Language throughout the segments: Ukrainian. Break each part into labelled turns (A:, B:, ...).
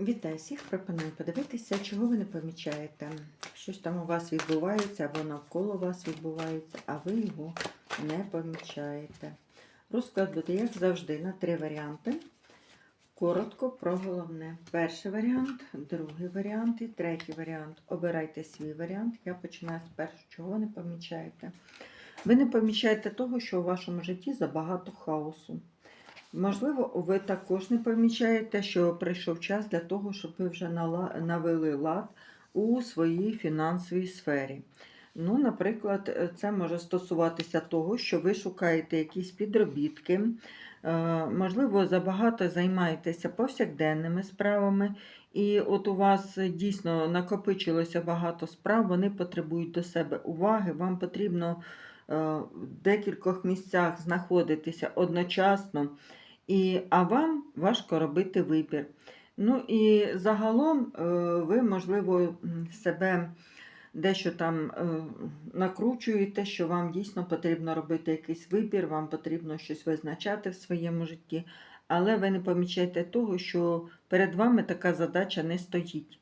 A: Вітаю всіх! Пропоную подивитися, чого ви не помічаєте. Щось там у вас відбувається або навколо вас відбувається, а ви його не помічаєте. Розклад буде, як завжди, на три варіанти. Коротко про головне. Перший варіант, другий варіант і третій варіант. Обирайте свій варіант. Я починаю з першого, чого не помічаєте. Ви не помічаєте того, що у вашому житті забагато хаосу. Можливо, ви також не помічаєте, що прийшов час для того, щоб ви вже навели лад у своїй фінансовій сфері. Ну, наприклад, е, це може стосуватися того, що ви шукаєте якісь підробітки, е, можливо, забагато займаєтеся повсякденними справами, і от у вас дійсно накопичилося багато справ, вони потребують до себе уваги, вам потрібно е, в декількох місцях знаходитися одночасно, і, а вам важко робити вибір. Ну і загалом е, ви, можливо, себе дещо там е, накручуєте, що вам дійсно потрібно робити якийсь вибір, вам потрібно щось визначати в своєму житті, але ви не помічаєте того, що перед вами така задача не стоїть.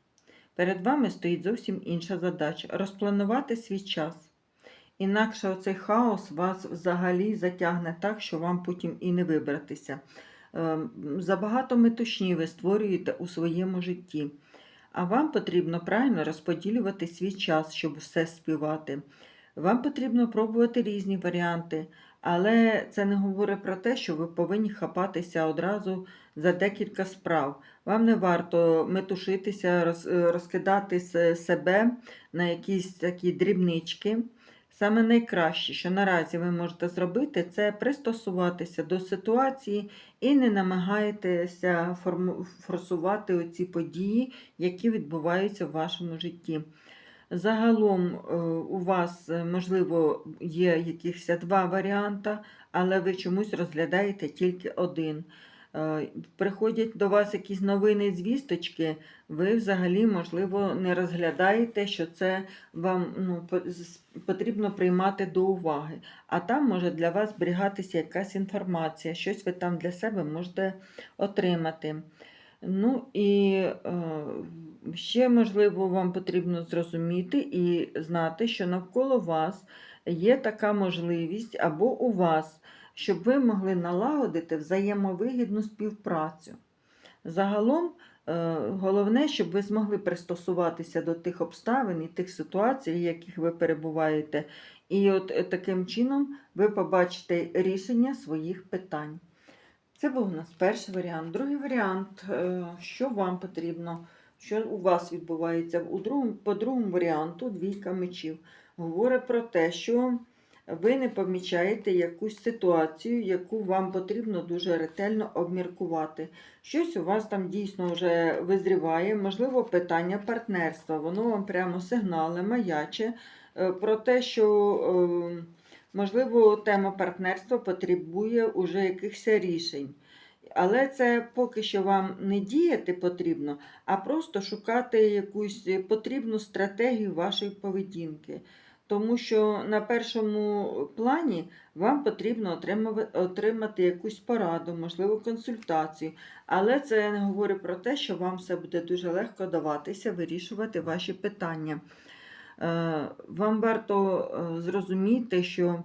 A: Перед вами стоїть зовсім інша задача розпланувати свій час. Інакше оцей хаос вас взагалі затягне так, що вам потім і не вибратися. Ем, Забагато метушні ви створюєте у своєму житті. А вам потрібно правильно розподілювати свій час, щоб все співати. Вам потрібно пробувати різні варіанти, але це не говорить про те, що ви повинні хапатися одразу за декілька справ. Вам не варто метушитися, розкидати себе на якісь такі дрібнички. Саме найкраще, що наразі ви можете зробити, це пристосуватися до ситуації і не намагаєтеся форсувати оці події, які відбуваються в вашому житті. Загалом е, у вас, е, можливо, є якихось два варіанти, але ви чомусь розглядаєте тільки один. Е, Приходять до вас якісь новини, звісточки, ви взагалі, можливо, не розглядаєте, що це вам ну, потрібно приймати до уваги. А там може для вас зберігатися якась інформація, щось ви там для себе можете отримати. Ну і е, ще, можливо, вам потрібно зрозуміти і знати, що навколо вас є така можливість або у вас, щоб ви могли налагодити взаємовигідну співпрацю. Загалом, е, головне, щоб ви змогли пристосуватися до тих обставин і тих ситуацій, в яких ви перебуваєте. І от е, таким чином ви побачите рішення своїх питань. Це був у нас перший варіант. Другий варіант, е, що вам потрібно, що у вас відбувається. У другому, по другому варіанту двійка мечів говорить про те, що ви не помічаєте якусь ситуацію, яку вам потрібно дуже ретельно обміркувати. Щось у вас там дійсно вже визріває, можливо, питання партнерства. Воно вам прямо сигнали, маяче е, про те, що. е, Можливо, тема партнерства потребує уже якихось рішень. Але це поки що вам не діяти потрібно, а просто шукати якусь потрібну стратегію вашої поведінки. Тому що на першому плані вам потрібно отримати якусь пораду, можливо, консультацію. Але це не говорить про те, що вам все буде дуже легко даватися вирішувати ваші питання. Е, Вам варто е, зрозуміти, що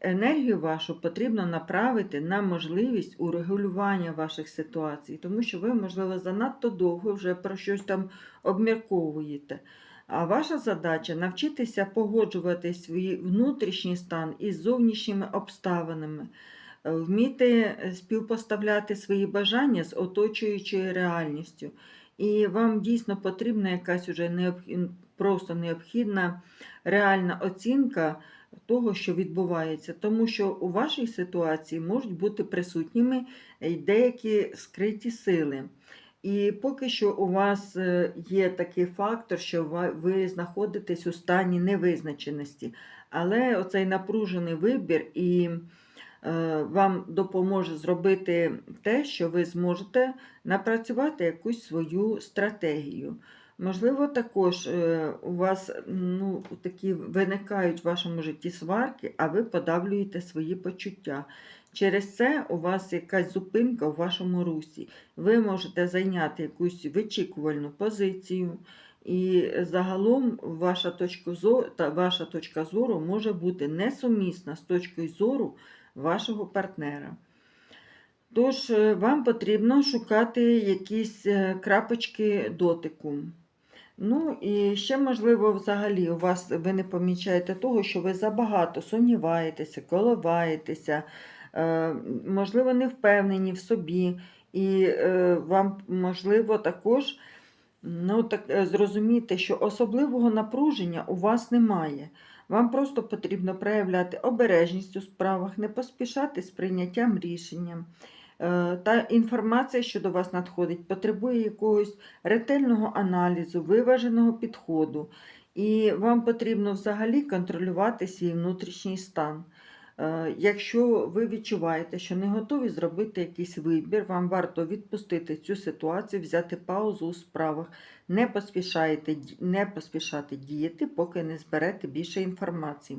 A: енергію вашу потрібно направити на можливість урегулювання ваших ситуацій, тому що ви, можливо, занадто довго вже про щось там обмірковуєте. А ваша задача навчитися погоджувати свій внутрішній стан із зовнішніми обставинами, е, вміти е, співпоставляти свої бажання з оточуючою реальністю. І вам дійсно потрібна якась уже просто необхідна реальна оцінка того, що відбувається, тому що у вашій ситуації можуть бути присутніми й деякі скриті сили. І поки що у вас е, є такий фактор, що ви знаходитесь у стані невизначеності, але оцей напружений вибір і е, вам допоможе зробити те, що ви зможете напрацювати якусь свою стратегію. Можливо, також е, у вас ну, такі виникають в вашому житті сварки, а ви подавлюєте свої почуття. Через це у вас якась зупинка у вашому русі. Ви можете зайняти якусь вичікувальну позицію, і загалом ваша точка зору, та ваша точка зору може бути несумісна з точкою зору вашого партнера. Тож е, вам потрібно шукати якісь е, крапочки дотику. Ну і ще, можливо, взагалі у вас ви не помічаєте того, що ви забагато сумніваєтеся, коливаєтеся, можливо, не впевнені в собі, і е, вам можливо також ну, так, е, зрозуміти, що особливого напруження у вас немає. Вам просто потрібно проявляти обережність у справах, не поспішати з прийняттям рішення. Е, Та інформація, що до вас надходить, потребує якогось ретельного аналізу, виваженого підходу. І вам потрібно взагалі контролювати свій внутрішній стан. Е, Якщо ви відчуваєте, що не готові зробити якийсь вибір, вам варто відпустити цю ситуацію, взяти паузу у справах, не поспішайте, не поспішати діяти, поки не зберете більше інформації.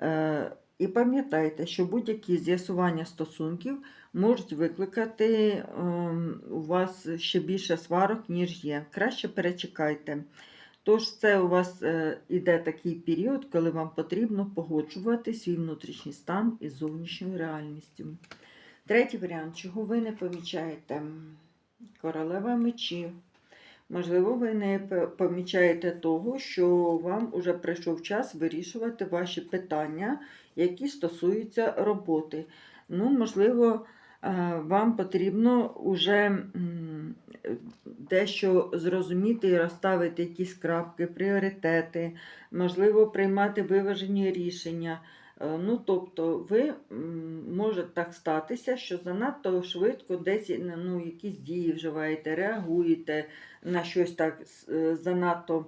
A: Е, І пам'ятайте, що будь-які з'ясування стосунків можуть викликати ем, у вас ще більше сварок, ніж є. Краще перечекайте. Тож це у вас е, іде такий період, коли вам потрібно погоджувати свій внутрішній стан із зовнішньою реальністю. Третій варіант, чого ви не помічаєте? Королева мечів. Можливо, ви не помічаєте того, що вам уже прийшов час вирішувати ваші питання, які стосуються роботи. Ну, можливо, вам потрібно вже е, дещо зрозуміти і розставити якісь крапки, пріоритети, можливо, приймати виважені рішення. Е, Ну, тобто, ви може так статися, що занадто швидко десь ну, якісь дії вживаєте, реагуєте на щось так е, занадто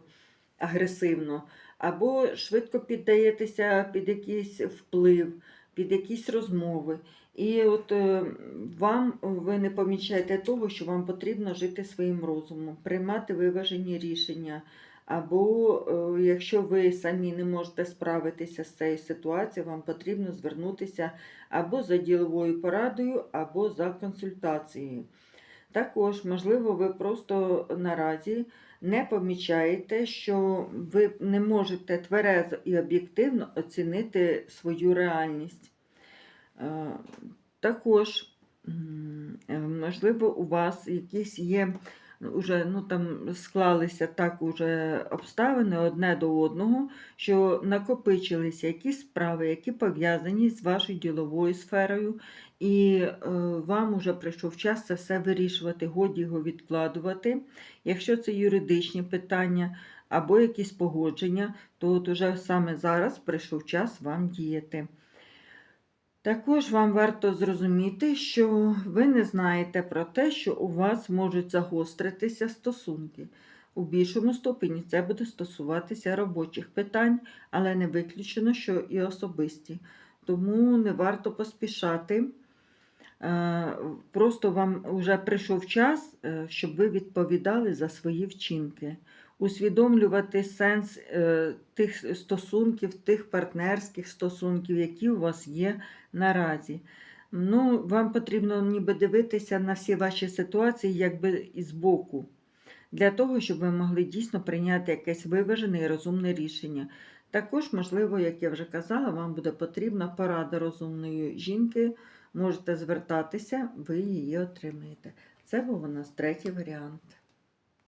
A: агресивно, або швидко піддаєтеся під якийсь вплив, під якісь розмови. І от е, вам ви не помічаєте того, що вам потрібно жити своїм розумом, приймати виважені рішення. Або е, якщо ви самі не можете справитися з цією ситуацією, вам потрібно звернутися або за діловою порадою, або за консультацією. Також, можливо, ви просто наразі не помічаєте, що ви не можете тверезо і об'єктивно оцінити свою реальність. Е, Також, е, можливо, у вас якісь є уже, ну, там склалися так уже обставини одне до одного, що накопичилися якісь справи, які пов'язані з вашою діловою сферою, і е, вам уже прийшов час це все вирішувати, годі його відкладувати. Якщо це юридичні питання або якісь погодження, то от уже саме зараз прийшов час вам діяти. Також вам варто зрозуміти, що ви не знаєте про те, що у вас можуть загостритися стосунки. У більшому ступені це буде стосуватися робочих питань, але не виключено, що і особисті. Тому не варто поспішати. Е, Просто вам вже прийшов час, е, щоб ви відповідали за свої вчинки. Усвідомлювати сенс е, тих стосунків, тих партнерських стосунків, які у вас є наразі. Ну, вам потрібно ніби дивитися на всі ваші ситуації якби із боку, для того, щоб ви могли дійсно прийняти якесь виважене і розумне рішення. Також, можливо, як я вже казала, вам буде потрібна порада розумної жінки. Можете звертатися, ви її отримаєте. Це був у нас третій варіант.